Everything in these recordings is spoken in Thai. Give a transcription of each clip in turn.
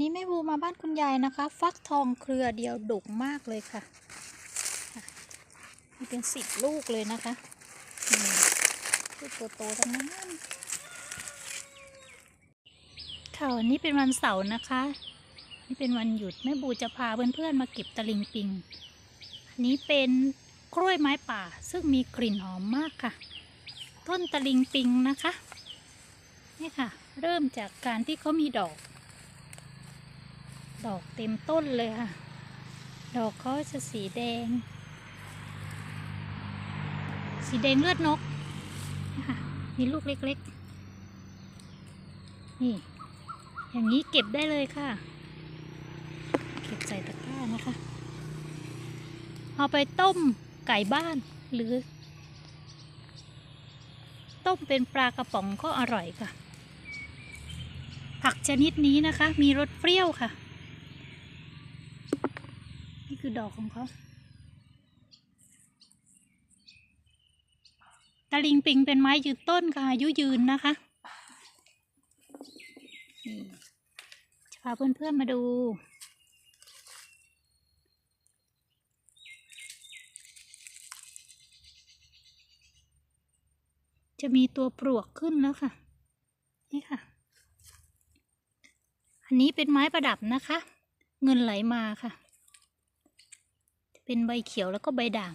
นี้แม่บูมาบ้านคุณยายนะคะ ฟักทองเครือเดียวดกมากเลยค่ะมีเป็นสิบลูกเลยนะคะลูกโตๆทั้งนั้นค่ะวันนี้เป็นวันเสาร์นะคะ นี่เป็นวันหยุดแม่บูจะพาเพื่อนๆมาเก็บตะลิงปิงอันนี้เป็นกล้วยไม้ป่าซึ่งมีกลิ่นหอมมากค่ะ ต้นตะลิงปิงนะคะนี่ค่ะ เริ่มจากการที่เขามีดอก ดอกเต็มต้นเลยค่ะ ดอกเขาจะสีแดง สีแดงเลือดนกนะคะมีลูกเล็กๆ นี่ อย่างนี้เก็บได้เลยค่ะ เก็บใส่ตะกร้านะคะ เอาไปต้มไก่บ้านหรือ ต้มเป็นปลากระป๋องก็อร่อยค่ะผักชนิดนี้นะคะมีรสเปรี้ยวค่ะ นี่คือดอกของเขาตะลิงปิงเป็นไม้ยืนต้นค่ะอายุยืนนะคะจะพาเพื่อนๆมาดู จะมีตัวปลวกขึ้นแล้วค่ะ นี่ค่ะ อันนี้เป็นไม้ประดับนะคะ เงินไหลมาค่ะ เป็นใบเขียวแล้วก็ใบด่าง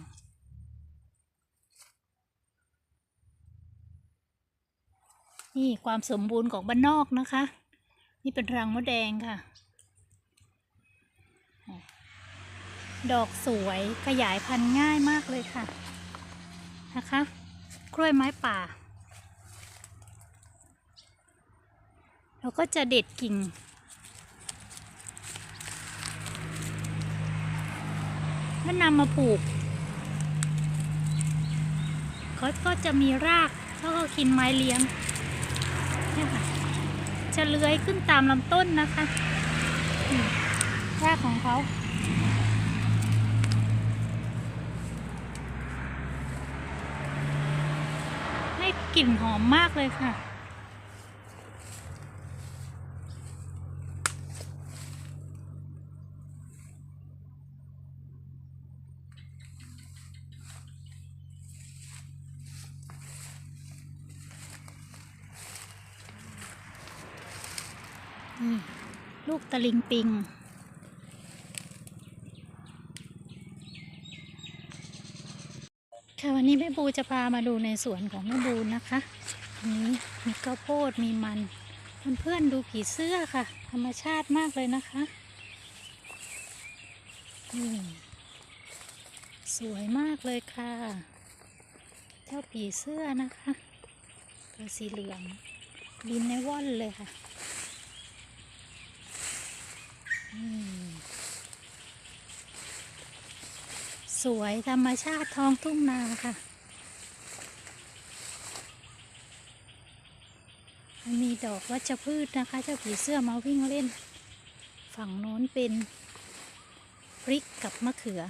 นี่ความสมบูรณ์ของบ้านนอกนะคะ นี่เป็นรังมดแดงค่ะ ดอกสวยขยายพันธุ์ง่ายมากเลยค่ะ นะคะ กล้วยไม้ป่า เราก็จะเด็ดกิ่ง แล้วนำมาปลูกเขาก็จะมีรากแล้วก็กินไม้เลี้ยงเนี่ยค่ะจะเลื้อยขึ้นตามลำต้นนะคะรากของเขาให้กลิ่นหอมมากเลยค่ะ ลูกตะลิงปิง ค่ะวันนี้แม่บูจะพามาดูในสวนของแม่บูนะคะนี้มีข้าวโพดมีมันเพื่อนๆดูผีเสื้อค่ะ ธรรมชาติมากเลยนะคะนี่สวยมากเลยค่ะ เจ้าผีเสื้อนะคะตัวสีเหลืองบินในว่อนเลยค่ะ สวยธรรมชาติท้องทุ่งนาค่ะ มีดอกวัชพืชนะคะ เจ้าผีเสื้อมาวิ่งเล่น ฝั่งโน้นเป็นพริกกับมะเขือ